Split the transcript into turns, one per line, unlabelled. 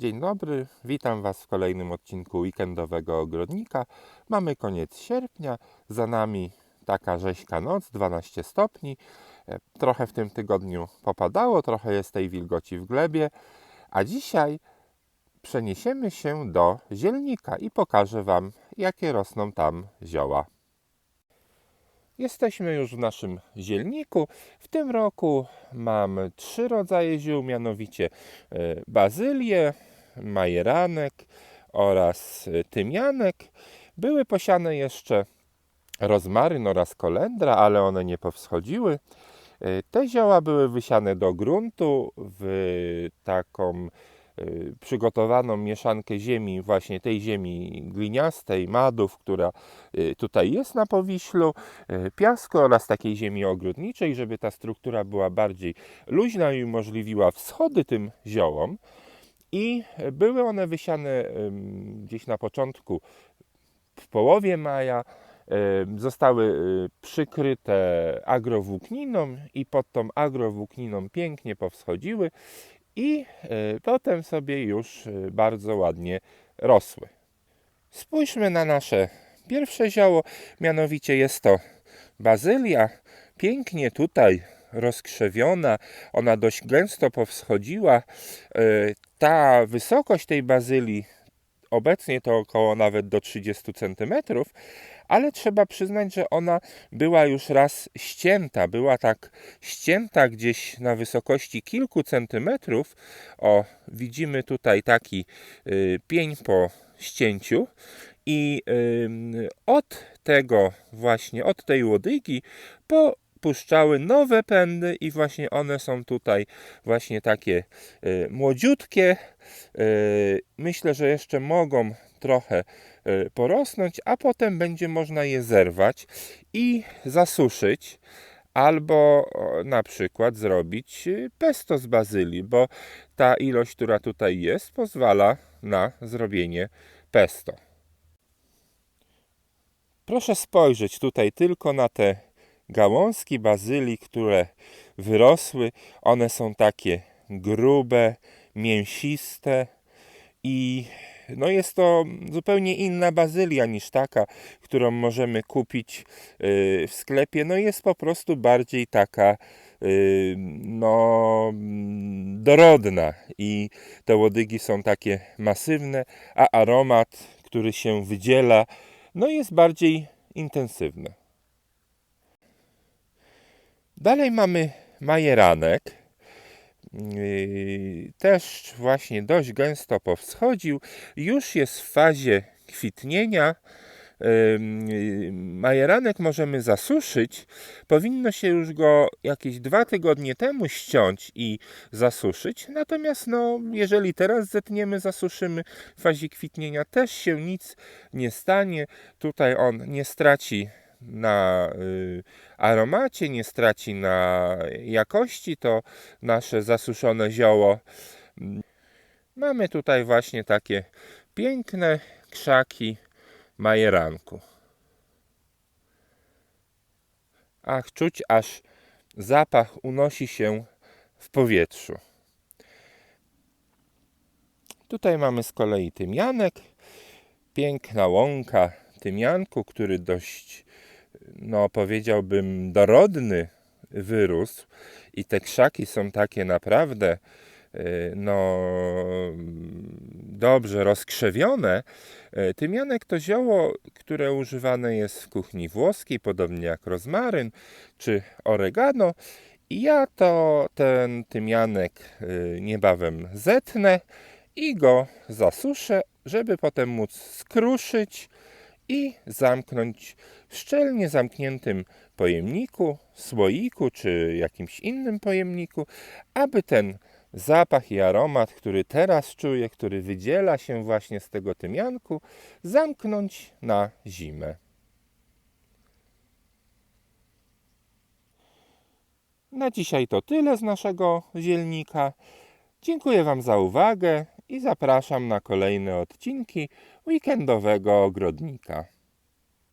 Dzień dobry, witam Was w kolejnym odcinku weekendowego ogrodnika. Mamy koniec sierpnia, za nami taka rzeźka noc, 12 stopni. E, Trochę w tym tygodniu popadało, trochę jest tej wilgoci w glebie, a dzisiaj przeniesiemy się do zielnika i pokażę Wam, jakie rosną tam zioła. Jesteśmy już w naszym zielniku. W tym roku mam trzy rodzaje ziół, mianowicie e, bazylię, majeranek oraz e, tymianek. Były posiane jeszcze rozmaryn oraz kolendra, ale one nie powschodziły. E, Te zioła były wysiane do gruntu w taką y, przygotowaną mieszankę ziemi, właśnie tej ziemi gliniastej, madów, która y, tutaj jest na Powiślu, y, piasku oraz takiej ziemi ogrodniczej, żeby ta struktura była bardziej luźna i umożliwiła wschody tym ziołom. I były one wysiane gdzieś na początku, w połowie maja, zostały y, przykryte agrowłókniną i pod tą agrowłókniną pięknie powschodziły i y, potem sobie już y, bardzo ładnie rosły. Spójrzmy na nasze pierwsze zioło, mianowicie jest to bazylia, pięknie tutaj rozkrzewiona, ona dość gęsto powschodziła. Y, Ta wysokość tej bazylii obecnie to około nawet do 30 cm, ale trzeba przyznać, że ona była już raz ścięta. Była tak ścięta gdzieś na wysokości kilku centymetrów. O, widzimy tutaj taki y, pień po ścięciu. I od tego właśnie, od tej łodygi popuszczały nowe pędy i właśnie one są tutaj właśnie takie y, młodziutkie. Y, myślę, że jeszcze mogą trochę y, porosnąć, a potem będzie można je zerwać i zasuszyć. Albo na przykład zrobić y, pesto z bazylii, bo ta ilość, która tutaj jest, pozwala na zrobienie pesto. Proszę spojrzeć tutaj tylko na te gałązki bazylii, które wyrosły. One są takie grube, mięsiste i no jest to zupełnie inna bazylia niż taka, którą możemy kupić yy, w sklepie. No jest po prostu bardziej taka yy, no dorodna i te łodygi są takie masywne, a aromat, który się wydziela, no jest bardziej intensywny. Dalej mamy majeranek. Yy, Też właśnie dość gęsto powschodził. Już jest w fazie kwitnienia. Majeranek możemy zasuszyć. Powinno się już go jakieś dwa tygodnie temu ściąć i zasuszyć. Natomiast no, jeżeli teraz zetniemy, zasuszymy w fazie kwitnienia, też się nic nie stanie. Tutaj on nie straci na y, aromacie, nie straci na jakości to nasze zasuszone zioło. Mamy tutaj właśnie takie piękne krzaki majeranku. Ach, czuć aż zapach unosi się w powietrzu. Tutaj mamy z kolei tymianek. Piękna łąka tymianku, który dość no powiedziałbym, dorodny wyrósł i te krzaki są takie naprawdę y, no dobrze rozkrzewione. Y, Tymianek to zioło, które używane jest w kuchni włoskiej, podobnie jak rozmaryn czy oregano. I ja to ten tymianek y, niebawem zetnę i go zasuszę, żeby potem móc skruszyć i zamknąć w szczelnie zamkniętym pojemniku, słoiku czy jakimś innym pojemniku, aby ten zapach i aromat, który teraz czuję, który wydziela się właśnie z tego tymianku, zamknąć na zimę. Na dzisiaj to tyle z naszego zielnika. Dziękuję Wam za uwagę i zapraszam na kolejne odcinki weekendowego ogrodnika.